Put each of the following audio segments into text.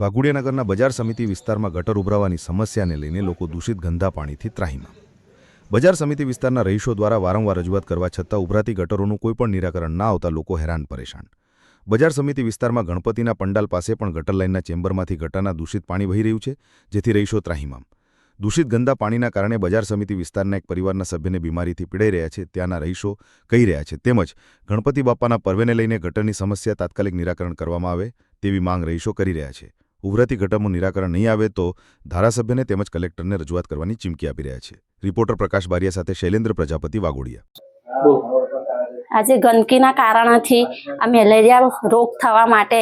વાઘોડિયાનગરના બજાર સમિતિ વિસ્તારમાં ગટર ઉભરાવાની સમસ્યાને લઈને લોકો દૂષિત ગંદા પાણીથી ત્રાહીમાં બજાર સમિતિ વિસ્તારના રહીશો દ્વારા વારંવાર રજૂઆત કરવા છતાં ઉભરાતી ગટરોનું કોઈપણ નિરાકરણ ના આવતા લોકો હેરાન પરેશાન. બજાર સમિતિ વિસ્તારમાં ગણપતિના પંડાલ પાસે પણ ગટર લાઇનના ચેમ્બરમાંથી ગટરના દૂષિત પાણી વહી રહ્યું છે, જેથી રહીશો ત્રાહીમામ. દૂષિત ગંદા પાણીના કારણે બજાર સમિતિ વિસ્તારના એક પરિવારના સભ્યને બીમારીથી પીડાઈ રહ્યા છે, ત્યાંના રહીશો કહી રહ્યા છે, તેમજ ગણપતિ બાપાના પર્વેને લઈને ગટરની સમસ્યા તાત્કાલિક નિરાકરણ કરવામાં આવે તેવી માંગ રહીશો કરી રહ્યા છે. ઉભરાતી ઘટમનું નિરાકરણ નહીં આવે તો ધારાસભ્યને તેમજ કલેક્ટરને રજૂઆત કરવાની ચીમકી આપી રહ્યા છે. રિપોર્ટર પ્રકાશ બારિયા સાથે શૈલેન્દ્ર પ્રજાપતિ, વાઘોડિયા. આજે ગંદકીના કારણથી આ મેલેરિયા રોગ થવા માટે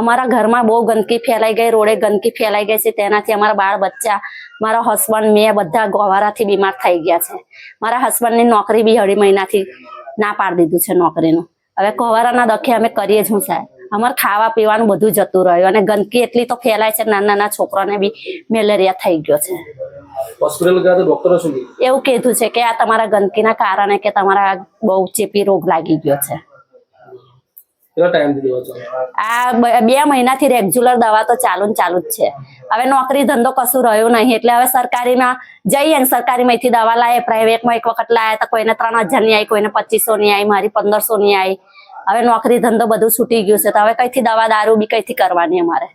અમારા ઘરમાં બહુ ગંદકી ફેલાઈ ગઈ, રોડે ગંદકી ફેલાઈ ગઈ છે. તેનાથી અમારા બાળ બચ્ચા, મારા હસબન્ડ મેં બધા ગોવારાથી બીમાર થઈ ગયા છે. મારા હસબન્ડની નોકરી બી અઢી મહિનાથી ના પાડી દીધું છે નોકરીનું. હવે ગોવારાના દખે અમે કરીએ છું સાહેબ. અમારે ખાવા પીવાનું બધું જતું રહ્યું અને ગંદકી એટલી તો ફેલાય છે નાના નાના છોકરાને બી મેલેરિયા થઈ ગયો છે. એવું કીધું છે કે આ તમારા ગંદકીના કારણે કે તમારા બહુ ચેપી રોગ લાગી ગયો છે. આ બે મહિનાથી રેગ્યુલર દવા તો ચાલુ ને ચાલુ જ છે. હવે નોકરી ધંધો કશું રહ્યો નહીં એટલે હવે સરકારીમાં જઈએ ને સરકારીમાંથી દવા લાવે પ્રાઇવેટમાં એક વખત લાયા તો કોઈને ત્રણ હજારની આવી કોઈને પચીસો ની આવી મારી પંદરસો ની આવી હવે નોકરી ધંધો બધું છૂટી ગયું છે તો હવે કઈથી દવા દારૂ બી કઈથી કરવાની અમારે?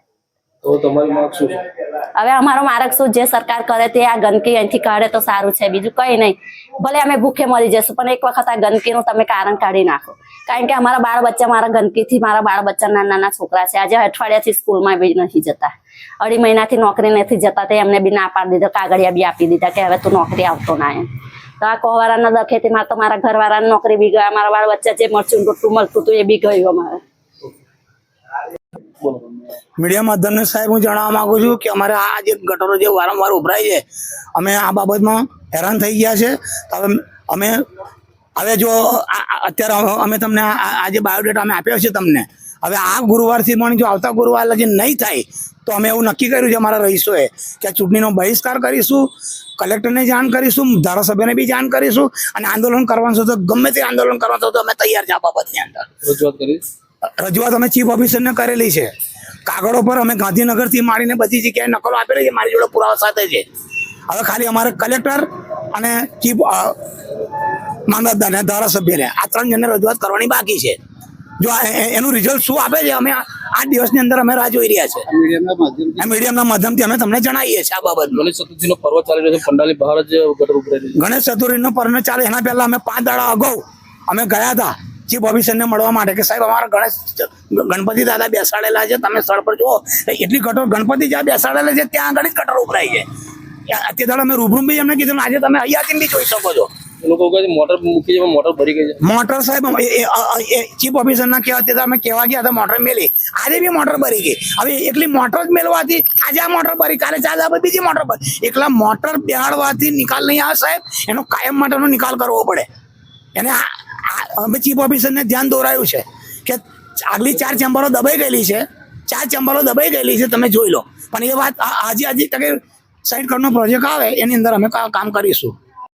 હવે અમારો માર્ગ શું જે સરકાર કરે તે આ ગંદકી અહીંથી કાઢે તો સારું છે બીજું કઈ નહીં. ભલે અમે ભૂખે મરી જશું પણ એક વખત આ ગંદકીનું તમે કારણ કાઢી નાખો. કારણ કે અમારા બાળ બચ્ચા મારા ગંદકીથી મારા બાળ બચ્ચા નાના નાના છોકરા છે. આજે અઠવાડિયાથી સ્કૂલમાં બી નથી જતા. અઢી મહિનાથી નોકરી નથી જતા તે એમને બી ના પાડી દીધો કાગળિયા બી આપી દીધા કે હવે તું નોકરી આવતો ના એમ. તો આ કોહવારાના દખેથી મારે તો મારા ઘરવાળાની નોકરી બી ગયા. મારા વાળ વચ્ચે જે મરચું રોટલું મળતું એ બી ગયું અમારે મીડિયા માધ્યમને સાહેબ, હું જણાવવા માંગુ છું કે અમારે આ ગટરો જે વારંવાર ઉભરાય છે, અમે આ બાબતમાં હેરાન થઈ ગયા છે. હવે અમે હવે જો અત્યારે અમે- તમને આ જે બાયોડેટા અમે આપ્યો છે તમને હવે આ ગુરુવારથી પણ જો આવતા ગુરુવાર લગી નહીં થાય તો અમે એવું નક્કી કર્યું છે અમારા રહીશોએ કે આ ચૂંટણીનો બહિષ્કાર કરીશું કલેક્ટરને જાણ કરીશું ધારાસભ્યને બી જાણ કરીશું અને આંદોલન કરવાનું છે તો ગમે તે આંદોલન કરવાનું તો અમે તૈયાર છે આ બાબતની અંદર. રજૂઆત કરી? રજૂઆત અમે ચીફ ઓફિસરને કરેલી છે. કાગળો પર અમે ગાંધીનગરથી માંડીને બધી જગ્યાએ નકલો આપેલી છે મારી જોડે પુરાવા સાથે છે. હવે ખાલી અમારે કલેક્ટર અને ચીફ મામલતદાર અને ધારાસભ્યને આ ત્રણ જણને રજૂઆત કરવાની બાકી છે. જો એનું રિઝલ્ટ શું આપે છે? અમે આ દિવસની અંદર અમે રાહ જોઈ રહ્યા છે. મીડિયાના માધ્યમથી? આ મીડિયમના માધ્યમથી અમે તમને જણાવીએ છીએ આ બાબત ગણેશ ચતુર્થીનો પર્વ ચાલી રહ્યો છે. પંડાલી બહાર જ ગટર ઉભરાઈ ગણેશ ચતુર્થીનો પર્વ ચાલે. એના પહેલા અમે પાંચ દાડા અગાઉ અમે ગયા હતા ચીફ ઓફિસરને મળવા માટે કે સાહેબ અમારા ગણેશ ગણપતિ દાદા બેસાડેલા છે. તમે સ્થળ પર જુઓ. એટલી ગટર ગણપતિ જ્યાં બેસાડેલા છે ત્યાં આગળ જ ગટર ઉભરાઈ છે. અત્યારે અમે રૂબરૂમ બી એમને કીધું આજે તમે અહીંયાથી બી જોઈ શકો છો? લોકો કહે મોટર મૂકી છે મોટર ભરી ગઈ છે. મોટર સાહેબ ચીફ ઓફિસરના કહેવા તે અમે કહેવા ગયા હતા મોટર મેલી. આજે બી મોટર ભરી ગઈ. હવે એકલી મોટર જ મેળવાથી આજે આ મોટર ભરી, કાલે ચાર આપણે બીજી મોટર ભરી. એકલા મોટર બેહાડવાથી નિકાલ નહીં આવે સાહેબ, એનો કાયમ માટેનો નિકાલ કરવો પડે. એને અમે ચીફ ઓફિસરને ધ્યાન દોરાયું છે કે આગલી ચાર ચેમ્બરો દબાઈ ગયેલી છે, ચાર ચેમ્બરો દબાઈ ગયેલી છે, તમે જોઈ લો. પણ એ વાત આજે આજે તકે સાઈડ કરનો પ્રોજેક્ટ આવે, એની અંદર અમે કામ કરીશું.